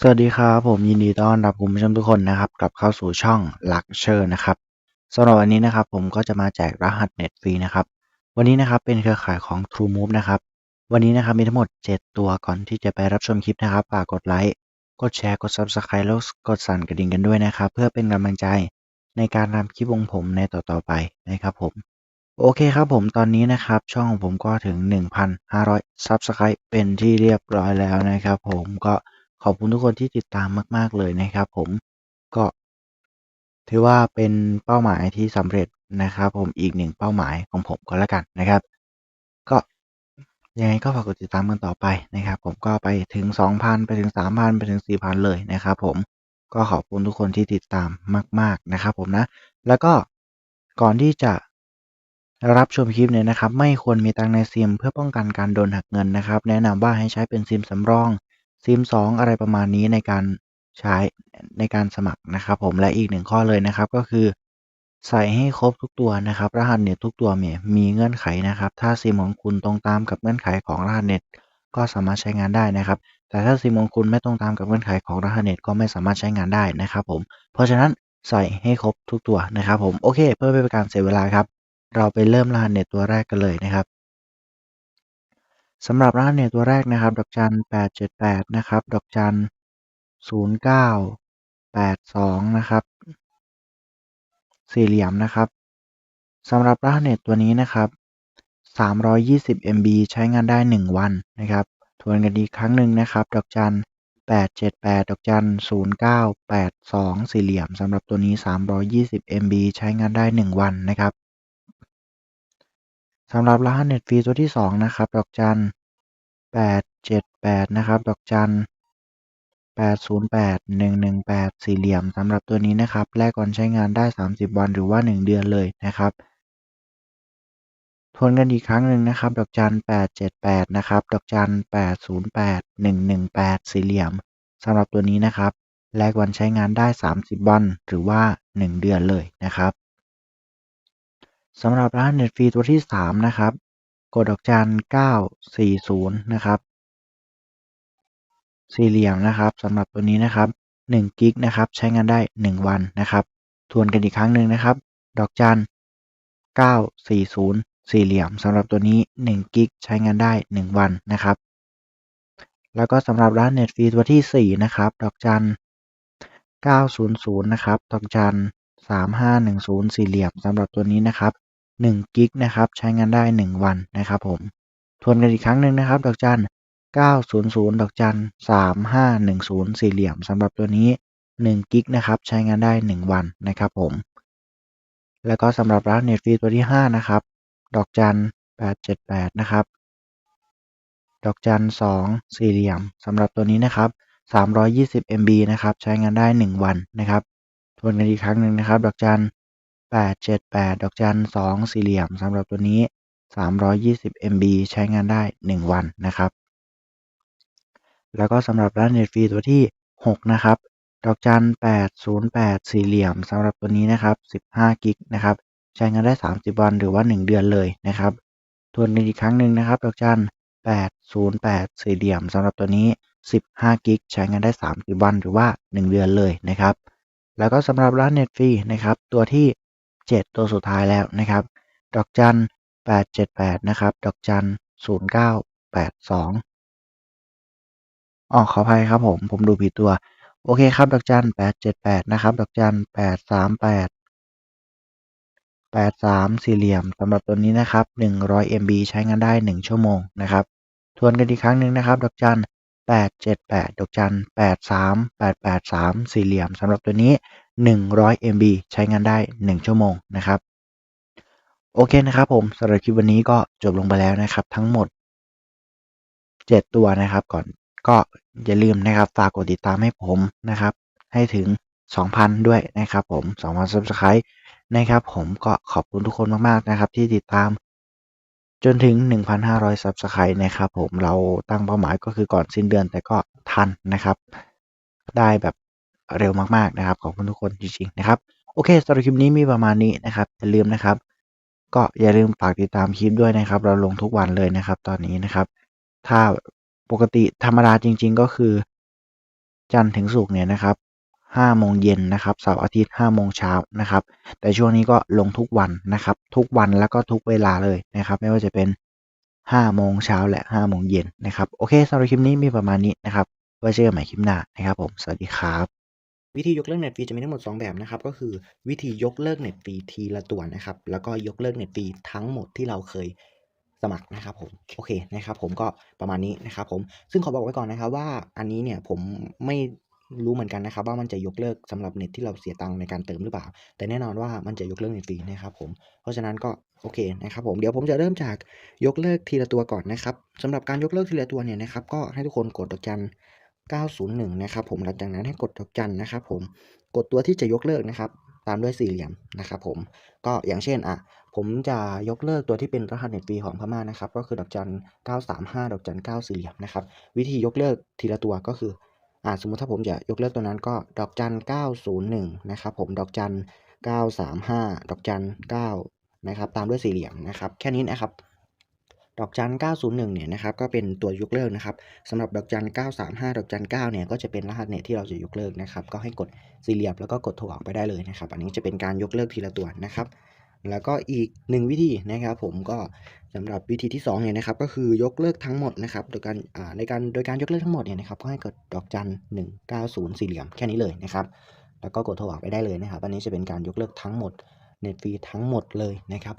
สวัสดีครับ ผมยินดีต้อนรับคุณผู้ชมทุกคนนะครับกลับเข้าสู่ช่องลักเชอร์นะครับสำหรับวันนี้นะครับผมก็จะมาแจกรหัสเน็ตฟรีนะครับวันนี้นะครับเป็นเครือข่ายของ True Move นะครับวันนี้นะครับมีทั้งหมด 7 ตัวก่อนที่จะไปรับชมคลิปนะครับฝากกดไลค์กดแชร์กด Subscribe แล้วกดสั่นกระดิ่งกันด้วยนะครับเพื่อเป็นกำลังใจในการทำคลิปของผมในต่อๆไปนะครับผมโอเคครับผมตอนนี้นะครับ ช่องของผมก็ถึง 1,500 Subscribe เป็นที่เรียบร้อยแล้วนะครับ ผมก็ ขอบคุณทุกคนที่ติดตามมาก ๆ เลยนะครับผมก็ ถือว่าเป็นเป้าหมายที่สำเร็จนะครับ ผมอีกหนึ่งเป้าหมายของผมก็แล้วกันนะครับ ก็ยังไงก็ฝากกดติดตามกันต่อไปนะครับ ผมก็ไปถึง 2,000 ไปถึง 3,000 ไปถึง 4,000 เลยนะครับผมก็ขอบคุณทุกคนที่ติดตามมาก ๆนะครับ ผมนะ แล้วก็ก่อนที่จะรับชมคลิปเนี่ยนะครับ ไม่ควรมีตังในซิม เพื่อป้องกันการโดนหักเงินนะครับ แนะนำว่าให้ใช้เป็นซิมสำรอง ซิม 2 อะไรประมาณนี้ในการใช้ในการสมัครนะครับผมและอีกหนึ่งข้อเลยนะครับก็คือ ใส่ให้ครบทุกตัวนะครับ รหัสเน็ตทุกตัวเนี่ยมีเงื่อนไขนะครับ ถ้าซิมของคุณตรงตามกับเงื่อนไขของรหัสเน็ตก็สามารถใช้งานได้นะครับ แต่ถ้าซิมของคุณไม่ตรงตามกับเงื่อนไขของรหัสเน็ตก็ไม่สามารถใช้งานได้นะครับผมเพราะฉะนั้นใส่ให้ครบทุกตัวนะครับผมโอเค เพื่อไม่เป็นการเสียเวลาครับ เราไปเริ่มรหัสเน็ตตัวแรกกันเลยนะครับ สำหรับรหัสเน็ตตัวแรกนะครับ ดอกจัน878 นะครับ ดอกจัน 0982 นะครับ สี่เหลี่ยมนะครับสำหรับรหัสเน็ตตัวนี้นะครับ 320 MB ใช้งานได้ 1 วันนะครับ ทวนกันอีกครั้งหนึ่งนะครับ ดอกจัน 878 ดอกจัน 0982 สี่เหลี่ยมสำหรับตัวนี้ 320 MB ใช้งานได้ 1 วันนะครับสำหรับรหัสเน็ตฟรีตัวที่ 2 นะครับ ดอกจัน 878นะครับ ดอกจัน808 118สี่เหลี่ยมสำหรับตัวนี้นะครับแลกก่อนใช้งานได้30วันหรือว่า1เดือนเลยนะครับ ทวนกันอีกครั้งหนึ่งนะครับ ดอกจัน878นะครับ ดอกจัน808 118สี่เหลี่ยมสำหรับตัวนี้นะครับแลกวันใช้งานได้ 30 วัน หรือว่า 1 เดือนเลยนะครับสำหรับรหัสเน็ตฟรีตัวที่ 3 นะครับ กดดอกจัน940นะครับ สี่เหลี่ยมนะครับสำหรับตัวนี้นะครับ1กิกนะครับใช้งานได้ 1 วันนะครับ ทวนกันอีกครั้งหนึ่งนะครับ ดอกจัน940 สี่เหลี่ยมสำหรับตัวนี้1กิกใช้งานได้ 1 วันนะครับ แล้วก็สำหรับร้านเน็ตฟรีตัวที่ 4 นะครับ ดอกจัน900 นะครับ ดอกจัน3510 สี่เหลี่ยมสำหรับตัวนี้นะครับ 1กิกนะครับใช้งานได้ 1 วันนะครับผมทวนกันอีกครั้งหนึ่งนะครับ ดอกจัน 900 ดอกจัน 3510 สี่เหลี่ยมสำหรับตัวนี้ 1 กิกนะครับใช้งานได้ 1 วันนะครับผม แล้วก็สำหรับร้านเน็ตฟรีตัวที่ 5 นะครับ ดอกจัน 878 นะครับ ดอกจัน 2 สี่เหลี่ยมสำหรับตัวนี้นะครับ 320 MB นะครับใช้งานได้ 1 วันนะครับ ทวนกันอีกครั้งหนึ่งนะครับ ดอกจัน 878ดอกจัน2สี่เหลี่ยมสำหรับตัวนี้ 320 MB ใช้งานได้ 1 วันนะครับ แล้วก็สำหรับร้านเน็ตฟรีตัวที่ 6 นะครับ ดอกจัน808 สี่เหลี่ยมสำหรับตัวนี้นะครับ15กิกนะครับใช้งานได้ 30 วันหรือว่า 1 เดือนเลยนะครับทวนกันอีกครั้งหนึ่งนะครับ ดอกจัน808 สี่เหลี่ยมสำหรับตัวนี้ 15 กิกใช้งานได้ 30 วันหรือว่า 1 เดือนเลยนะครับ แล้วก็สำหรับร้านเน็ตฟรีนะครับตัวที่ 7 ตัวสุดท้ายแล้วนะครับ ดอกจัน 878 นะครับ ดอกจัน 0982อ๋อขออภัยครับผม ผมดูผิดตัว โอเคครับ ดอกจัน 878 นะครับ ดอกจัน 838 83 สี่เหลี่ยมสำหรับตัวนี้นะครับ 100 MB ใช้งานได้ 1 ชั่วโมงนะครับ ทวนกันอีกครั้งหนึ่งนะครับ ดอกจัน 878 ดอกจัน 83 883 สี่เหลี่ยมสำหรับตัวนี้ 100 MB ใช้งานได้ 1 ชั่วโมงนะครับ โอเคนะครับผมสำหรับคลิปวันนี้ก็จบลงไปแล้วนะครับ ทั้งหมด 7 ตัวนะครับ ก่อนก็อย่าลืมนะครับฝากกดติดตามให้ผมนะครับ ให้ถึง 2,000 ด้วยนะครับผม 2,000 Subscribe นะครับ ผมก็ขอบคุณทุกคนมากๆนะครับ ที่ติดตามจนถึง 1,500 Subscribe นะครับผมเราตั้งเป้าหมายก็คือก่อนสิ้นเดือนแต่ก็ทันนะครับ ได้แบบ เร็วมากๆนะครับ ขอบคุณทุกคนจริงๆนะครับ โอเคสำหรับคลิปนี้มีประมาณนี้นะครับอย่าลืมนะครับ ก็อย่าลืมฝากติดตามคลิปด้วยนะครับ เราลงทุกวันเลยนะครับ ตอนนี้นะครับ ถ้าปกติธรรมดาจริง ๆ ก็คือ จันทร์ถึงศุกร์เนี่ยนะครับ5โมงเย็นนะครับเสาร์อาทิตย์5โมงเช้านะครับ แต่ช่วงนี้ก็ลงทุกวันนะครับ ทุกวันแล้วก็ทุกเวลาเลยนะครับ ไม่ว่าจะเป็น5โมงเช้าและ5โมงเย็นนะครับ โอเคสำหรับคลิปนี้มีประมาณนี้นะครับ ไว้เจอกันใหม่คลิปหน้านะครับผม สวัสดีครับ วิธียกเลิกเน็ตฟรีจะมีทั้งหมด 2 แบบนะครับ ก็คือวิธียกเลิกเน็ตฟรีทีละตัวนะครับ แล้วก็ยกเลิกเน็ตฟรีทั้งหมดที่เราเคยสมัครนะครับผมโอเคนะครับผมก็ประมาณนี้นะครับผมซึ่งขอบอกไว้ก่อนนะครับว่าอันนี้เนี่ยผมไม่รู้เหมือนกันนะครับ ว่ามันจะยกเลิกสำหรับเน็ตที่เราเสียตังค์ในการเติมหรือเปล่า แต่แน่นอนว่ามันจะยกเลิกเน็ตฟรีนะครับผมเพราะฉะนั้นก็โอเคนะครับผมเดี๋ยวผมจะเริ่มจากยกเลิกทีละตัวก่อนนะครับสำหรับการยกเลิกทีละตัวเนี่ยนะครับก็ให้ทุกคนกดดอกจัน 901 นะครับผมหลังจากนั้นให้กดดอกจันนะครับผมกดตัวที่จะยกเลิกนะครับ ตามด้วยสี่เหลี่ยมนะครับผมก็อย่างเช่นอะผมจะยกเลิกตัวที่เป็นรหัสเน็ตฟรีของพม่านะครับ ก็คือดอกจัน 935 ดอกจัน 9 สี่เหลี่ยมนะครับ วิธียกเลิกทีละตัวก็คืออ่าสมมติถ้าผมจะยกเลิกตัวนั้นก็ดอกจัน 901 นะครับผมดอกจัน 935 ดอกจัน 9 นะครับ ตามด้วยสี่เหลี่ยมนะครับ แค่นี้นะครับ ดอกจัน 901 เนี่ยนะครับก็เป็นตัวยกเลิกนะครับสำหรับดอกจัน 935 ดอกจัน 9 เนี่ยก็จะเป็นรหัสเน็ตที่เราจะยกเลิกนะครับ ก็ให้กดสี่เหลี่ยมแล้วก็กดโทรออกไปได้เลยนะครับ อันนี้จะเป็นการยกเลิกทีละตัวนะครับ แล้วก็อีกหนึ่งวิธีนะครับ ผมก็สำหรับวิธีที่2เนี่ยนะครับ ก็คือยกเลิกทั้งหมดนะครับ โดยการอ่าในการโดยการยกเลิกทั้งหมดเนี่ยนะครับก็ให้กดดอกจัน 190 สี่เหลี่ยมแค่นี้เลยนะครับแล้วก็กดโทรออกไปได้เลยนะครับ อันนี้จะเป็นการยกเลิกทั้งหมดเน็ตฟรีทั้งหมดเลยนะครับ